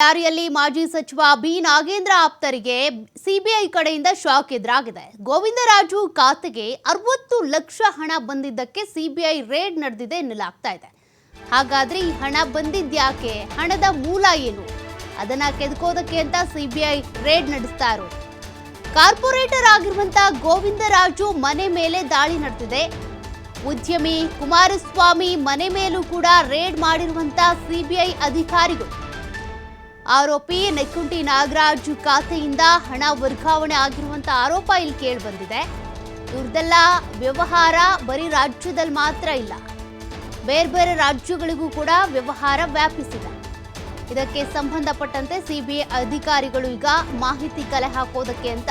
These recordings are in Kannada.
ಬಳ್ಳಾರಿಯಲ್ಲಿ ಮಾಜಿ ಸಚಿವ ಬಿ. ನಾಗೇಂದ್ರ ಆಪ್ತರಿಗೆ ಸಿಬಿಐ ಕಡೆಯಿಂದ ಶಾಕ್ ಎದುರಾಗಿದೆ. ಗೋವಿಂದರಾಜು ಖಾತೆಗೆ ಅರವತ್ತು ಲಕ್ಷ ಹಣ ಬಂದಿದ್ದಕ್ಕೆ ಸಿಬಿಐ ರೇಡ್ ನಡೆದಿದೆ ಎನ್ನಲಾಗ್ತಾ ಇದೆ. ಹಾಗಾದ್ರೆ ಈ ಹಣ ಬಂದಿದ್ಯಾಕೆ ಹಣದ ಮೂಲ ಏನು? ಅದನ್ನ ಕೆದಕೋದಕ್ಕೆ ಅಂತ ಸಿಬಿಐ ರೇಡ್ ನಡೆಸ್ತಾ ಕಾರ್ಪೊರೇಟರ್ ಆಗಿರುವಂತ ಗೋವಿಂದರಾಜು ಮನೆ ಮೇಲೆ ದಾಳಿ ನಡೆದಿದೆ. ಉದ್ಯಮಿ ಕುಮಾರಸ್ವಾಮಿ ಮನೆ ಮೇಲೂ ಕೂಡ ರೇಡ್ ಮಾಡಿರುವಂತಹ ಸಿಬಿಐ ಅಧಿಕಾರಿಗಳು. ಆರೋಪಿ ನೆಕ್ಕುಂಟಿ ನಾಗರಾಜ್ ಖಾತೆಯಿಂದ ಹಣ ವರ್ಗಾವಣೆ ಆಗಿರುವಂತ ಆರೋಪ ಇಲ್ಲಿ ಕೇಳಿ ಬಂದಿದೆ. ಇವ್ರದೆಲ್ಲ ವ್ಯವಹಾರ ಬರೀ ರಾಜ್ಯದಲ್ಲಿ ಮಾತ್ರ ಇಲ್ಲ. ಬೇರೆ ಬೇರೆ ರಾಜ್ಯಗಳಿಗೂ ಕೂಡ ವ್ಯವಹಾರ ವ್ಯಾಪಿಸಿದೆ. ಇದಕ್ಕೆ ಸಂಬಂಧಪಟ್ಟಂತೆ ಸಿಬಿಐ ಅಧಿಕಾರಿಗಳು ಈಗ ಮಾಹಿತಿ ಕಲೆ ಹಾಕೋದಕ್ಕೆ ಅಂತ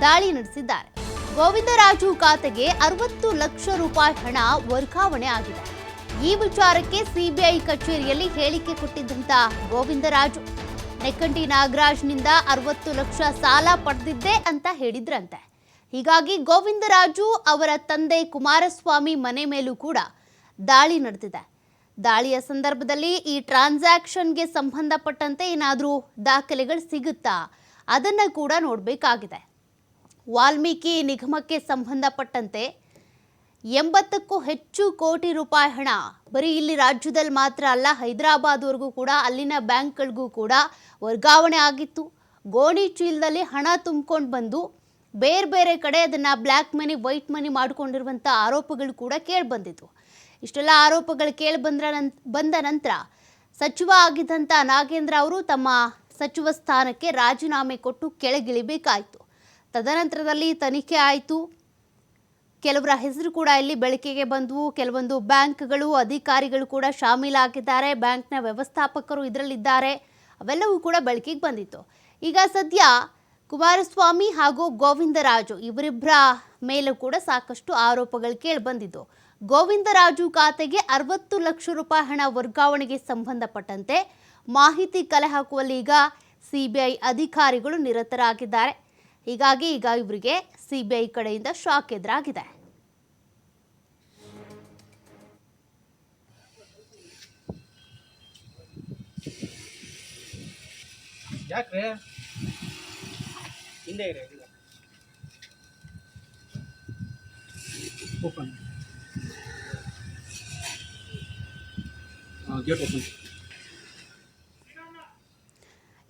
ದಾಳಿ ನಡೆಸಿದ್ದಾರೆ. ಗೋವಿಂದರಾಜು ಖಾತೆಗೆ ಅರವತ್ತು ಲಕ್ಷ ರೂಪಾಯಿ ಹಣ ವರ್ಗಾವಣೆ ಆಗಿದೆ. ಈ ವಿಚಾರಕ್ಕೆ ಸಿಬಿಐ ಕಚೇರಿಯಲ್ಲಿ ಹೇಳಿಕೆ ಕೊಟ್ಟಿದ್ದಂತ ಗೋವಿಂದರಾಜು. ನೆಕ್ಕಂಟಿ ನಾಗರಾಜ್ನಿಂದ ಅರವತ್ತು ಲಕ್ಷ ಸಾಲ ಪಡೆದಿದ್ದೆ ಅಂತ ಹೇಳಿದ್ರಂತೆ. ಹೀಗಾಗಿ ಗೋವಿಂದರಾಜು ಅವರ ತಂದೆ ಕುಮಾರಸ್ವಾಮಿ ಮನೆ ಮೇಲೂ ಕೂಡ ದಾಳಿ ನಡೆದಿದೆ. ದಾಳಿಯ ಸಂದರ್ಭದಲ್ಲಿ ಈ ಟ್ರಾನ್ಸಾಕ್ಷನ್ಗೆ ಸಂಬಂಧಪಟ್ಟಂತೆ ಏನಾದರೂ ದಾಖಲೆಗಳು ಸಿಗುತ್ತಾ? ಅದನ್ನು ಕೂಡ ನೋಡಬೇಕಾಗಿದೆ. ವಾಲ್ಮೀಕಿ ನಿಗಮಕ್ಕೆ ಸಂಬಂಧಪಟ್ಟಂತೆ ಎಂಬತ್ತಕ್ಕೂ ಹೆಚ್ಚು ಕೋಟಿ ರೂಪಾಯಿ ಹಣ. ಬರೀ ಇಲ್ಲಿ ರಾಜ್ಯದಲ್ಲಿ ಮಾತ್ರ ಅಲ್ಲ, ಹೈದರಾಬಾದ್ವರೆಗೂ ಕೂಡ, ಅಲ್ಲಿನ ಬ್ಯಾಂಕ್ಗಳಿಗೂ ಕೂಡ ವರ್ಗಾವಣೆ ಆಗಿತ್ತು. ಗೋಣಿ ಚೀಲದಲ್ಲಿ ಹಣ ತುಂಬಿಕೊಂಡು ಬಂದು ಬೇರೆ ಬೇರೆ ಕಡೆ ಅದನ್ನು ಬ್ಲ್ಯಾಕ್ ಮನಿ, ವೈಟ್ ಮನಿ ಮಾಡಿಕೊಂಡಿರುವಂಥ ಆರೋಪಗಳು ಕೂಡ ಕೇಳಿ ಬಂದಿತ್ತು. ಇಷ್ಟೆಲ್ಲ ಆರೋಪಗಳು ಕೇಳಿ ಬಂದ್ರ ನನ್, ಬಂದ ನಂತರ ಸಚಿವ ಆಗಿದ್ದಂಥ ನಾಗೇಂದ್ರ ಅವರು ತಮ್ಮ ಸಚಿವ ಸ್ಥಾನಕ್ಕೆ ರಾಜೀನಾಮೆ ಕೊಟ್ಟು ಕೆಳಗಿಳಿಬೇಕಾಯಿತು. ತದನಂತರದಲ್ಲಿ ತನಿಖೆ ಆಯಿತು. ಕೆಲವರ ಹೆಸರು ಕೂಡ ಇಲ್ಲಿ ಬೆಳಕಿಗೆ ಬಂದವು. ಕೆಲವೊಂದು ಬ್ಯಾಂಕ್ಗಳು, ಅಧಿಕಾರಿಗಳು ಕೂಡ ಶಾಮೀಲಾಗಿದ್ದಾರೆ. ಬ್ಯಾಂಕ್ನ ವ್ಯವಸ್ಥಾಪಕರು ಇದರಲ್ಲಿದ್ದಾರೆ. ಅವೆಲ್ಲವೂ ಕೂಡ ಬೆಳಕಿಗೆ ಬಂದಿತ್ತು. ಈಗ ಸದ್ಯ ಕುಮಾರಸ್ವಾಮಿ ಹಾಗೂ ಗೋವಿಂದರಾಜು ಇವರಿಬ್ಬರ ಮೇಲೂ ಕೂಡ ಸಾಕಷ್ಟು ಆರೋಪಗಳು ಕೇಳಿಬಂದಿದ್ದು ಗೋವಿಂದರಾಜು ಖಾತೆಗೆ ಅರವತ್ತು ಲಕ್ಷ ರೂಪಾಯಿ ಹಣ ವರ್ಗಾವಣೆಗೆ ಸಂಬಂಧಪಟ್ಟಂತೆ ಮಾಹಿತಿ ಕಲೆ ಹಾಕುವಲ್ಲಿ ಈಗ ಸಿಬಿಐ ಅಧಿಕಾರಿಗಳು ನಿರತರಾಗಿದ್ದಾರೆ. ಹೀಗಾಗಿ ಈಗ ಇವರಿಗೆ ಸಿಬಿಐ ಕಡೆಯಿಂದ ಶಾಕ್ ಎದುರಾಗಿದೆ. ಯಾಕ್ರಿ? ಹಿಂದೆ ಇರಿ ಓಪನ್ ಗೇಟ್ ಓಪನ್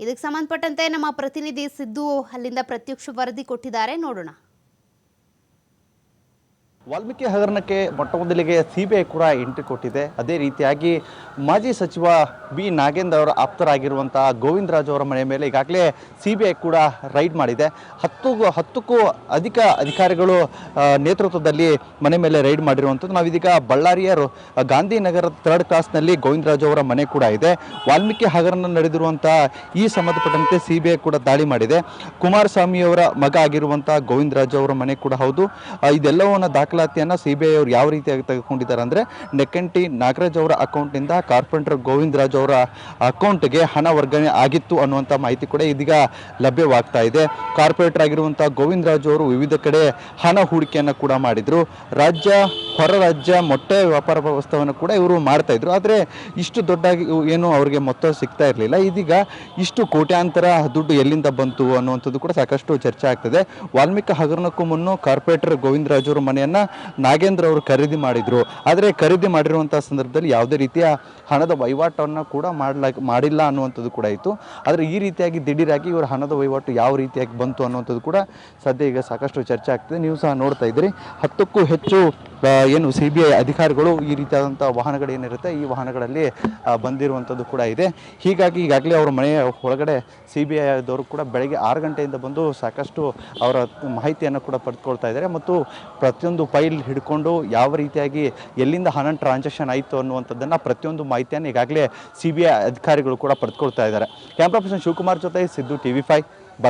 ಇದಕ್ಕೆ ಸಂಬಂಧಪಟ್ಟಂತೆ ನಮ್ಮ ಪ್ರತಿನಿಧಿ ಸಿದ್ದು ಅಲ್ಲಿಂದ ಪ್ರತ್ಯಕ್ಷ ವರದಿ ಕೊಟ್ಟಿದ್ದಾರೆ. ನೋಡೋಣ. ವಾಲ್ಮೀಕಿ ಹಗರಣಕ್ಕೆ ಮೊಟ್ಟ ಮೊದಲಿಗೆ ಸಿ ಬಿ ಐ ಕೂಡ ಎಂಟ್ರಿ ಕೊಟ್ಟಿದೆ. ಅದೇ ರೀತಿಯಾಗಿ ಮಾಜಿ ಸಚಿವ ಬಿ ನಾಗೇಂದ್ರ ಅವರ ಆಪ್ತರಾಗಿರುವಂತಹ ಗೋವಿಂದರಾಜು ಅವರ ಮನೆ ಮೇಲೆ ಈಗಾಗಲೇ ಸಿಬಿಐ ಕೂಡ ರೈಡ್ ಮಾಡಿದೆ. ಹತ್ತು ಹತ್ತಕ್ಕೂ ಅಧಿಕ ಅಧಿಕಾರಿಗಳು ನೇತೃತ್ವದಲ್ಲಿ ಮನೆ ಮೇಲೆ ರೈಡ್ ಮಾಡಿರುವಂಥದ್ದು. ನಾವಿದೀಗ ಬಳ್ಳಾರಿಯ ಗಾಂಧಿನಗರ ಥರ್ಡ್ ಕ್ಲಾಸ್ನಲ್ಲಿ ಗೋವಿಂದರಾಜು ಅವರ ಮನೆ ಕೂಡ ಇದೆ. ವಾಲ್ಮೀಕಿ ಹಗರಣ ನಡೆದಿರುವಂತಹ ಈ ಸಂಬಂಧಪಟ್ಟಂತೆ ಸಿಬಿಐ ಕೂಡ ದಾಳಿ ಮಾಡಿದೆ. ಕುಮಾರಸ್ವಾಮಿಯವರ ಮಗ ಆಗಿರುವಂಥ ಗೋವಿಂದರಾಜು ಅವರ ಮನೆ ಕೂಡ ಹೌದು. ಇದೆಲ್ಲವನ್ನು ಇದೆಲ್ಲವನ್ನ ದಾಖಲಾತಿಯನ್ನು ಸಿ ಬಿ ಐ ಅವರು ಯಾವ ರೀತಿಯಾಗಿ ತೆಗೆದುಕೊಂಡಿದ್ದಾರೆ ಅಂದರೆ ನೆಕ್ಕಂಟಿ ನಾಗರಾಜ್ ಅವರ ಅಕೌಂಟ್ನಿಂದ ಕಾರ್ಪೊರೇಟರ್ ಗೋವಿಂದರಾಜ್ ಅವರ ಅಕೌಂಟ್ಗೆ ಹಣ ವರ್ಗಾವಣೆ ಆಗಿತ್ತು ಅನ್ನುವಂಥ ಮಾಹಿತಿ ಕೂಡ ಇದೀಗ ಲಭ್ಯವಾಗ್ತಾ ಇದೆ. ಕಾರ್ಪೊರೇಟರ್ ಆಗಿರುವಂಥ ಗೋವಿಂದರಾಜ್ ಅವರು ವಿವಿಧ ಕಡೆ ಹಣ ಹೂಡಿಕೆಯನ್ನು ಕೂಡ ಮಾಡಿದರು. ರಾಜ್ಯ, ಹೊರ ರಾಜ್ಯ ಮೊಟ್ಟೆ ವ್ಯಾಪಾರ ವ್ಯವಸ್ಥೆಯನ್ನು ಕೂಡ ಇವರು ಮಾಡ್ತಾ ಇದ್ರು. ಆದರೆ ಇಷ್ಟು ದೊಡ್ಡಾಗಿ ಏನು ಅವರಿಗೆ ಮೊತ್ತ ಸಿಗ್ತಾ ಇರಲಿಲ್ಲ. ಇದೀಗ ಇಷ್ಟು ಕೋಟ್ಯಾಂತರ ದುಡ್ಡು ಎಲ್ಲಿಂದ ಬಂತು ಅನ್ನುವಂಥದ್ದು ಕೂಡ ಸಾಕಷ್ಟು ಚರ್ಚೆ ಆಗ್ತದೆ. ವಾಲ್ಮೀಕಿ ಹಗರಣಕ್ಕೂ ಮುನ್ನ ಕಾರ್ಪೊರೇಟರ್ ಗೋವಿಂದರಾಜ್ ಅವರ ಮನೆಯನ್ನ ನಾಗೇಂದ್ರ ಅವರು ಖರೀದಿ ಮಾಡಿದರು. ಆದರೆ ಖರೀದಿ ಮಾಡಿರುವಂಥ ಸಂದರ್ಭದಲ್ಲಿ ಯಾವುದೇ ರೀತಿಯ ಹಣದ ವಹಿವಾಟನ್ನು ಕೂಡ ಮಾಡಲ, ಮಾಡಿಲ್ಲ ಅನ್ನುವಂಥದ್ದು ಕೂಡ ಇತ್ತು. ಆದರೆ ಈ ರೀತಿಯಾಗಿ ದಿಢೀರಾಗಿ ಇವರ ಹಣದ ವಹಿವಾಟು ಯಾವ ರೀತಿಯಾಗಿ ಬಂತು ಅನ್ನುವಂಥದ್ದು ಕೂಡ ಸದ್ಯ ಈಗ ಸಾಕಷ್ಟು ಚರ್ಚೆ ಆಗ್ತಿದೆ. ನೀವು ಸಹ ನೋಡ್ತಾ ಇದ್ದೀರಿ. ಹತ್ತಕ್ಕೂ ಹೆಚ್ಚು ಏನು ಸಿ ಬಿ ಐ ಅಧಿಕಾರಿಗಳು ಈ ರೀತಿಯಾದಂಥ ವಾಹನಗಳು ಏನಿರುತ್ತೆ, ಈ ವಾಹನಗಳಲ್ಲಿ ಬಂದಿರುವಂಥದ್ದು ಕೂಡ ಇದೆ. ಹೀಗಾಗಿ ಈಗಾಗಲೇ ಅವರ ಮನೆಯ ಒಳಗಡೆ ಸಿ ಬಿ ಐ ಕೂಡ ಬೆಳಗ್ಗೆ ಆರು ಗಂಟೆಯಿಂದ ಬಂದು ಸಾಕಷ್ಟು ಅವರ ಮಾಹಿತಿಯನ್ನು ಕೂಡ ಪಡೆದುಕೊಳ್ತಾ ಇದ್ದಾರೆ. ಮತ್ತು ಪ್ರತಿಯೊಂದು ಫೈಲ್ ಹಿಡ್ಕೊಂಡು ಯಾವ ರೀತಿಯಾಗಿ ಎಲ್ಲಿಂದ ಹಣ ಟ್ರಾನ್ಸಾಕ್ಷನ್ ಆಯಿತು ಅನ್ನುವಂಥದ್ದನ್ನು ಪ್ರತಿಯೊಂದು ಮಾಹಿತಿಯನ್ನು ಈಗಾಗಲೇ ಸಿ ಬಿ ಐ ಅಧಿಕಾರಿಗಳು ಕೂಡ ಪಡೆದುಕೊಳ್ತಾ ಇದ್ದಾರೆ. ಕ್ಯಾಮ್ರಾ ಪರ್ಸನ್ ಶಿವಕುಮಾರ್ ಜೊತೆ ಸಿದ್ದು ಟಿ ವಿ ಫೈವ್.